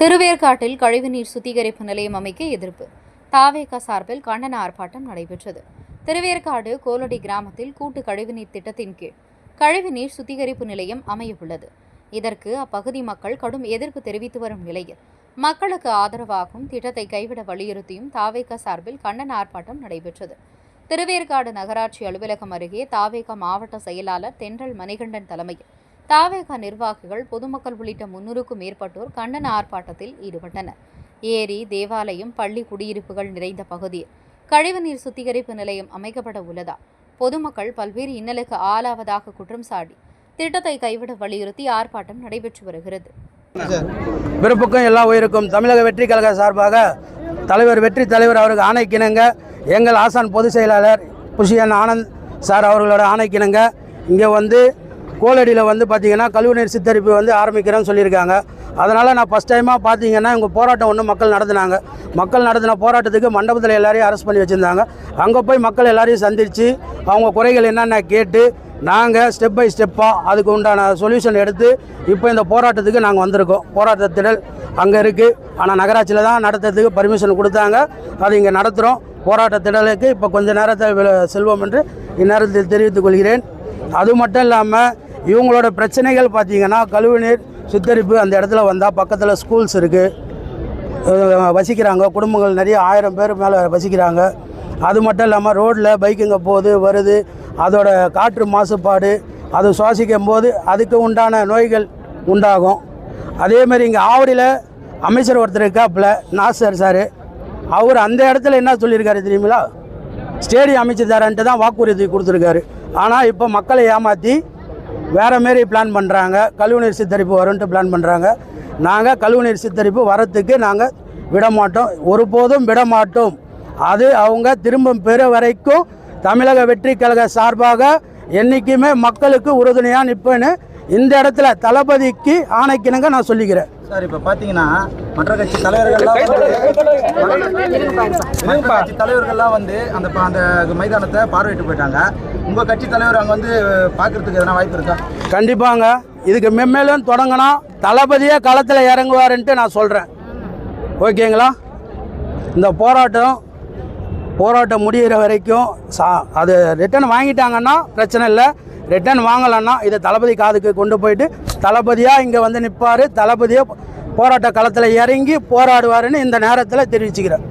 திருவேற்காட்டில் கழிவுநீர் சுத்திகரிப்பு நிலையம் அமைக்க எதிர்ப்பு. தாவேக சார்பில் கண்டன ஆர்ப்பாட்டம் நடைபெற்றது. திருவேற்காடு கோலடி கிராமத்தில் கூட்டு கழிவுநீர் திட்டத்தின் கீழ் கழிவுநீர் சுத்திகரிப்பு நிலையம் அமையவுள்ளது. இதற்கு அப்பகுதி மக்கள் கடும் எதிர்ப்பு தெரிவித்து வரும் நிலையில் மக்களுக்கு ஆதரவாகவும் திட்டத்தை கைவிட வலியுறுத்தியும் தாவேக சார்பில் கண்டன ஆர்ப்பாட்டம் நடைபெற்றது. திருவேற்காடு நகராட்சி அலுவலகம் அருகே தாவேக மாவட்ட செயலாளர் தென்றல் மணிகண்டன் தலைமையில் தாவேக நிர்வாகிகள் பொதுமக்கள் உள்ளிட்ட முன்னூறுக்கும் மேற்பட்டோர் கண்டன ஆர்ப்பாட்டத்தில் ஈடுபட்டனர். ஏரி தேவாலயம் பள்ளி குடியிருப்புகள் நிறைந்த பகுதியில் கழிவுநீர் சுத்திகரிப்பு நிலையம் அமைக்கப்பட உள்ளதா? பொதுமக்கள் பல்வேறு இன்னலுக்கு ஆளாவதாக குற்றம் சாட்டி திட்டத்தை கைவிட வலியுறுத்தி ஆர்ப்பாட்டம் நடைபெற்று வருகிறது. பிறப்புக்கும் எல்லா உயிருக்கும் தமிழக வெற்றி கழக சார்பாக தலைவர் வெற்றி தலைவர் அவருக்கு ஆணைக்கிணங்க எங்கள் ஆசான் பொதுச் செயலாளர் புஷியன் ஆனந்த் சார் அவர்களோட ஆணைக்கிணங்க இங்கே வந்து கோலடியில் வந்து பார்த்தீங்கன்னா கழிவுநீர் சித்தரிப்பு வந்து ஆரம்பிக்கிறேன்னு சொல்லியிருக்காங்க. அதனால் நான் ஃபஸ்ட் டைமாக பார்த்தீங்கன்னா இங்கே போராட்டம் ஒன்று மக்கள் நடத்துனாங்க. மக்கள் நடத்தின போராட்டத்துக்கு மண்டபத்தில் எல்லாரையும் அரெஸ்ட் பண்ணி வச்சுருந்தாங்க. அங்கே போய் மக்கள் எல்லாரையும் சந்தித்து அவங்க குறைகள் என்னென்ன கேட்டு நாங்கள் ஸ்டெப் பை ஸ்டெப்பாக அதுக்கு உண்டான சொல்யூஷன் எடுத்து இப்போ இந்த போராட்டத்துக்கு நாங்கள் வந்திருக்கோம். போராட்ட திடல் அங்கே இருக்குது ஆனால் நகராட்சியில் தான் நடத்துறதுக்கு பர்மிஷன் கொடுத்தாங்க. அது இங்கே நடத்துகிறோம் போராட்ட திடலுக்கு இப்போ கொஞ்ச நேரத்தில் செல்வோம் என்று இந்நேரத்தில் தெரிவித்துக் கொள்கிறேன். அது மட்டும் இல்லாமல் இவங்களோட பிரச்சனைகள் பார்த்தீங்கன்னா கழிவுநீர் சுத்தரிப்பு அந்த இடத்துல வந்தால் பக்கத்தில் ஸ்கூல்ஸ் இருக்குது வசிக்கிறாங்க. குடும்பங்கள் நிறைய ஆயிரம் பேர் மேலே வசிக்கிறாங்க. அது மட்டும் இல்லாமல் ரோட்டில் பைக்குங்க போகுது வருது. அதோட காற்று மாசுபாடு அது சுவாசிக்கும் போது அதுக்கு உண்டான நோய்கள் உண்டாகும். அதேமாரி இங்கே ஆவடியில் அமைச்சர் ஒருத்தர் இருக்காப்புல நாசர் சார். அவர் அந்த இடத்துல என்ன சொல்லியிருக்காரு தெரியுங்களா ஸ்டேடியம் அமைச்சு தரேன்ட்டு தான் வாக்குறுதி கொடுத்துருக்காரு. ஆனால் இப்போ மக்களை ஏமாற்றி வேறு மாரி பிளான் பண்ணுறாங்க கழிவுநீர் சித்தரிப்பு வரும்ன்ட்டு பிளான் பண்ணுறாங்க நாங்கள் கழிவுநீர் சித்தரிப்பு வரத்துக்கு நாங்கள் விட மாட்டோம் ஒருபோதும் விட மாட்டோம் அது அவங்க திரும்ப பெற வரைக்கும் தமிழக வெற்றி கழக சார்பாக என்றைக்குமே மக்களுக்கு உறுதுணையாக நிற்பேன்னு இந்த இடத்துல தளபதிக்கு ஆணைக்கினங்க நான் சொல்லிக்கிறேன். சார் இப்போ பார்த்தீங்கன்னா மற்ற கட்சி தலைவர்கள்லாம் மற்ற கட்சி தலைவர்கள்லாம் வந்து அந்த அந்த மைதானத்தை பார்வையிட்டு போயிட்டாங்க. உங்கள் கட்சி தலைவர் அங்கே வந்து பார்க்கறதுக்கு எதனா வாய்ப்பு இருக்கா? கண்டிப்பாங்க. இதுக்கு மெம்மேலும் தொடங்கினா தளபதியே களத்தில் இறங்குவாருன்ட்டு நான் சொல்கிறேன் ஓகேங்களா? இந்த போராட்டம் போராட்டம் முடிகிற வரைக்கும் சா அது ரிட்டர்ன் வாங்கிட்டாங்கன்னா பிரச்சனை இல்லை. ரிட்டர்ன் வாங்கலைன்னா இதை தளபதி காதுக்கு கொண்டு போயிட்டு தளபதியாக இங்கே வந்து நிற்பார் தளபதியாக போராட்ட களத்தில் இறங்கி போராடுவாருன்னு இந்த நேரத்தில் தெரிவிச்சுக்கிறேன்.